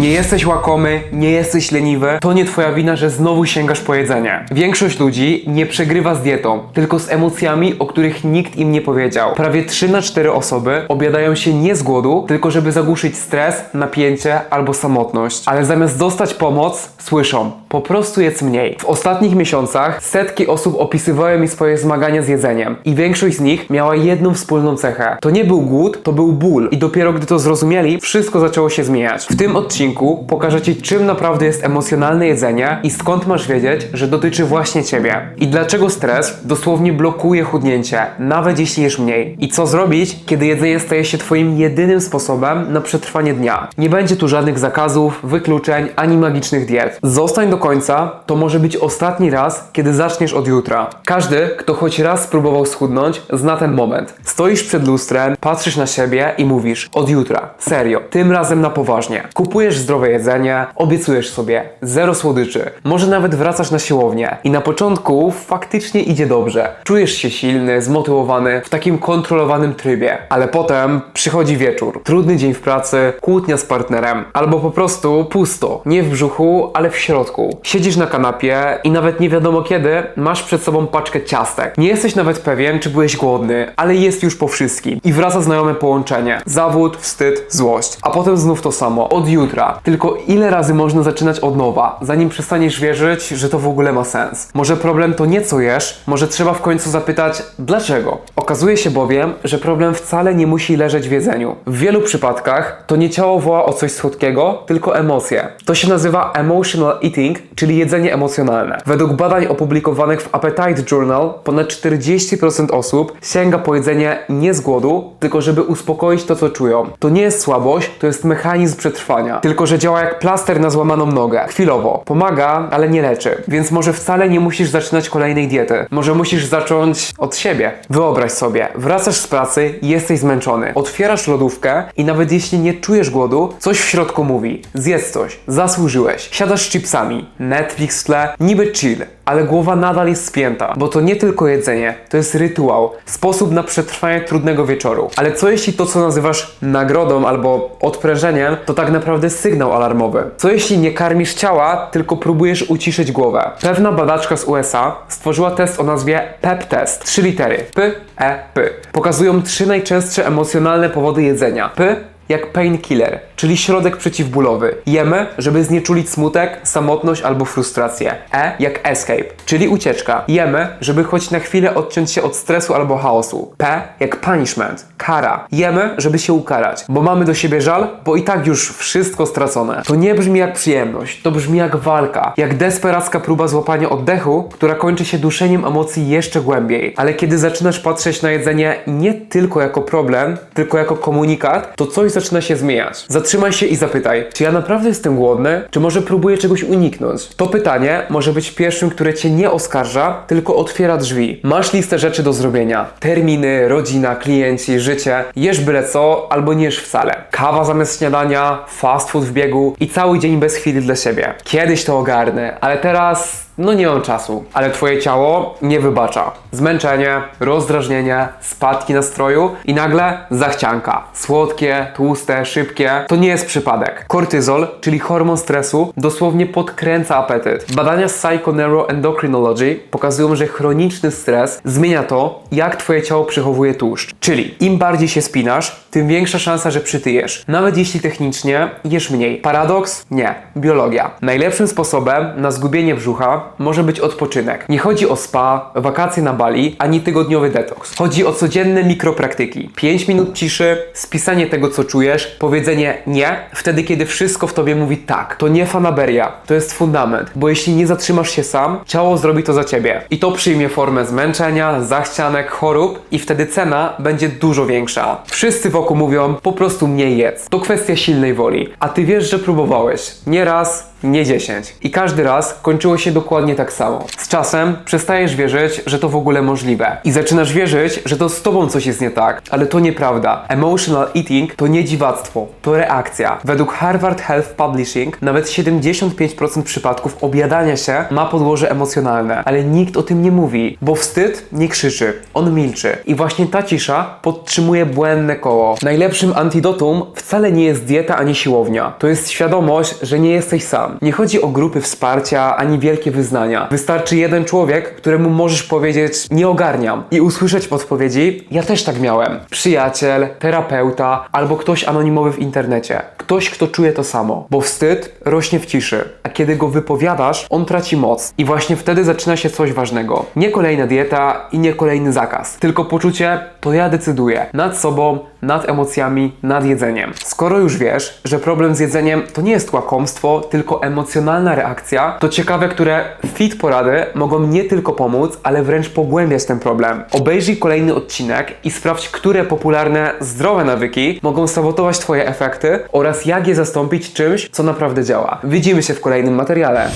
Nie jesteś łakomy, nie jesteś leniwy, to nie twoja wina, że znowu sięgasz po jedzenie. Większość ludzi nie przegrywa z dietą, tylko z emocjami, o których nikt im nie powiedział. Prawie 3 na 4 osoby obiadają się nie z głodu, tylko żeby zagłuszyć stres, napięcie albo samotność. Ale zamiast dostać pomoc, słyszą, po prostu jedz mniej. W ostatnich miesiącach setki osób opisywały mi swoje zmagania z jedzeniem i większość z nich miała jedną wspólną cechę. To nie był głód, to był ból i dopiero gdy to zrozumieli, wszystko zaczęło się zmieniać. W tym odcinku pokażę Ci czym naprawdę jest emocjonalne jedzenie i skąd masz wiedzieć, że dotyczy właśnie Ciebie. I dlaczego stres dosłownie blokuje chudnięcie, nawet jeśli jesz mniej. I co zrobić, kiedy jedzenie staje się Twoim jedynym sposobem na przetrwanie dnia. Nie będzie tu żadnych zakazów, wykluczeń, ani magicznych diet. Zostań do końca, to może być ostatni raz, kiedy zaczniesz od jutra. Każdy, kto choć raz spróbował schudnąć, zna ten moment. Stoisz przed lustrem, patrzysz na siebie i mówisz: Od jutra, serio, tym razem na poważnie. Kupujesz zdrowe jedzenie, obiecujesz sobie zero słodyczy, może nawet wracasz na siłownię i na początku faktycznie idzie dobrze. Czujesz się silny, zmotywowany, w takim kontrolowanym trybie, ale potem przychodzi wieczór, trudny dzień w pracy, kłótnia z partnerem, albo po prostu pusto, nie w brzuchu, ale w środku. Siedzisz na kanapie i nawet nie wiadomo kiedy masz przed sobą paczkę ciastek. Nie jesteś nawet pewien, czy byłeś głodny, ale jest już po wszystkim. I wraca znajome połączenie. Zawód, wstyd, złość. A potem znów to samo, od jutra. Tylko ile razy można zaczynać od nowa, zanim przestaniesz wierzyć, że to w ogóle ma sens? Może problem to nie jesz, może trzeba w końcu zapytać, dlaczego? Okazuje się bowiem, że problem wcale nie musi leżeć w jedzeniu. W wielu przypadkach to nie ciało woła o coś słodkiego, tylko emocje. To się nazywa emotional eating, czyli jedzenie emocjonalne. Według badań opublikowanych w Appetite Journal, ponad 40% osób sięga po jedzenie nie z głodu, tylko żeby uspokoić to, co czują. To nie jest słabość, to jest mechanizm przetrwania. Tylko, że działa jak plaster na złamaną nogę. Chwilowo. Pomaga, ale nie leczy. Więc może wcale nie musisz zaczynać kolejnej diety. Może musisz zacząć od siebie. Wyobraź sobie, wracasz z pracy i jesteś zmęczony. Otwierasz lodówkę i nawet jeśli nie czujesz głodu, coś w środku mówi. Zjedz coś, zasłużyłeś. Siadasz z chipsami, Netflix w tle, niby chill, ale głowa nadal jest spięta, bo to nie tylko jedzenie, to jest rytuał, sposób na przetrwanie trudnego wieczoru. Ale co jeśli to, co nazywasz nagrodą albo odprężeniem, to tak naprawdę sygnał alarmowy? Co jeśli nie karmisz ciała, tylko próbujesz uciszyć głowę? Pewna badaczka z USA stworzyła test o nazwie PEP test. Trzy litery. P, E, P. Pokazują trzy najczęstsze emocjonalne powody jedzenia. P jak painkiller, czyli środek przeciwbólowy. Jemy, żeby znieczulić smutek, samotność albo frustrację. E jak escape, czyli ucieczka. Jemy, żeby choć na chwilę odciąć się od stresu albo chaosu. P jak punishment, kara. Jemy, żeby się ukarać, bo mamy do siebie żal, bo i tak już wszystko stracone. To nie brzmi jak przyjemność, to brzmi jak walka, jak desperacka próba złapania oddechu, która kończy się duszeniem emocji jeszcze głębiej. Ale kiedy zaczynasz patrzeć na jedzenie nie tylko jako problem, tylko jako komunikat, to coś zaczyna się zmieniać. Zatrzymaj się i zapytaj, czy ja naprawdę jestem głodny, czy może próbuję czegoś uniknąć? To pytanie może być pierwszym, które cię nie oskarża, tylko otwiera drzwi. Masz listę rzeczy do zrobienia. Terminy, rodzina, klienci, życie. Jesz byle co, albo nie jesz wcale. Kawa zamiast śniadania, fast food w biegu i cały dzień bez chwili dla siebie. Kiedyś to ogarnę, ale teraz no nie mam czasu, ale twoje ciało nie wybacza. Zmęczenie, rozdrażnienie, spadki nastroju i nagle zachcianka. Słodkie, tłuste, szybkie. To nie jest przypadek. Kortyzol, czyli hormon stresu, dosłownie podkręca apetyt. Badania z Psychoneuroendocrinology pokazują, że chroniczny stres zmienia to, jak twoje ciało przechowuje tłuszcz. Czyli im bardziej się spinasz, tym większa szansa, że przytyjesz. Nawet jeśli technicznie jesz mniej. Paradoks? Nie. Biologia. Najlepszym sposobem na zgubienie brzucha może być odpoczynek. Nie chodzi o spa, wakacje na Bali, ani tygodniowy detoks. Chodzi o codzienne mikropraktyki. 5 minut ciszy, spisanie tego, co czujesz, powiedzenie nie, wtedy, kiedy wszystko w tobie mówi tak. To nie fanaberia, to jest fundament, bo jeśli nie zatrzymasz się sam, ciało zrobi to za ciebie. I to przyjmie formę zmęczenia, zachcianek, chorób i wtedy cena będzie dużo większa. Wszyscy wokół mówią, po prostu mniej jedz. To kwestia silnej woli. A ty wiesz, że próbowałeś. Nie raz, nie 10. I każdy raz kończyło się dokładnie tak samo. Z czasem przestajesz wierzyć, że to w ogóle możliwe. I zaczynasz wierzyć, że to z tobą coś jest nie tak. Ale to nieprawda. Emotional eating to nie dziwactwo, to reakcja. Według Harvard Health Publishing nawet 75% przypadków objadania się ma podłoże emocjonalne. Ale nikt o tym nie mówi, bo wstyd nie krzyczy, on milczy. I właśnie ta cisza podtrzymuje błędne koło. Najlepszym antidotum wcale nie jest dieta ani siłownia. To jest świadomość, że nie jesteś sam. Nie chodzi o grupy wsparcia ani wielkie wyznania. Wystarczy jeden człowiek, któremu możesz powiedzieć nie ogarniam i usłyszeć podpowiedzi ja też tak miałem. Przyjaciel, terapeuta albo ktoś anonimowy w internecie. Ktoś, kto czuje to samo. Bo wstyd rośnie w ciszy, a kiedy go wypowiadasz, on traci moc. I właśnie wtedy zaczyna się coś ważnego. Nie kolejna dieta i nie kolejny zakaz, tylko poczucie to ja decyduję nad sobą, nad emocjami, nad jedzeniem. Skoro już wiesz, że problem z jedzeniem to nie jest łakomstwo, tylko emocjonalna reakcja, to ciekawe, które fit porady mogą nie tylko pomóc, ale wręcz pogłębiać ten problem. Obejrzyj kolejny odcinek i sprawdź, które popularne, zdrowe nawyki mogą sabotować Twoje efekty oraz jak je zastąpić czymś, co naprawdę działa. Widzimy się w kolejnym materiale.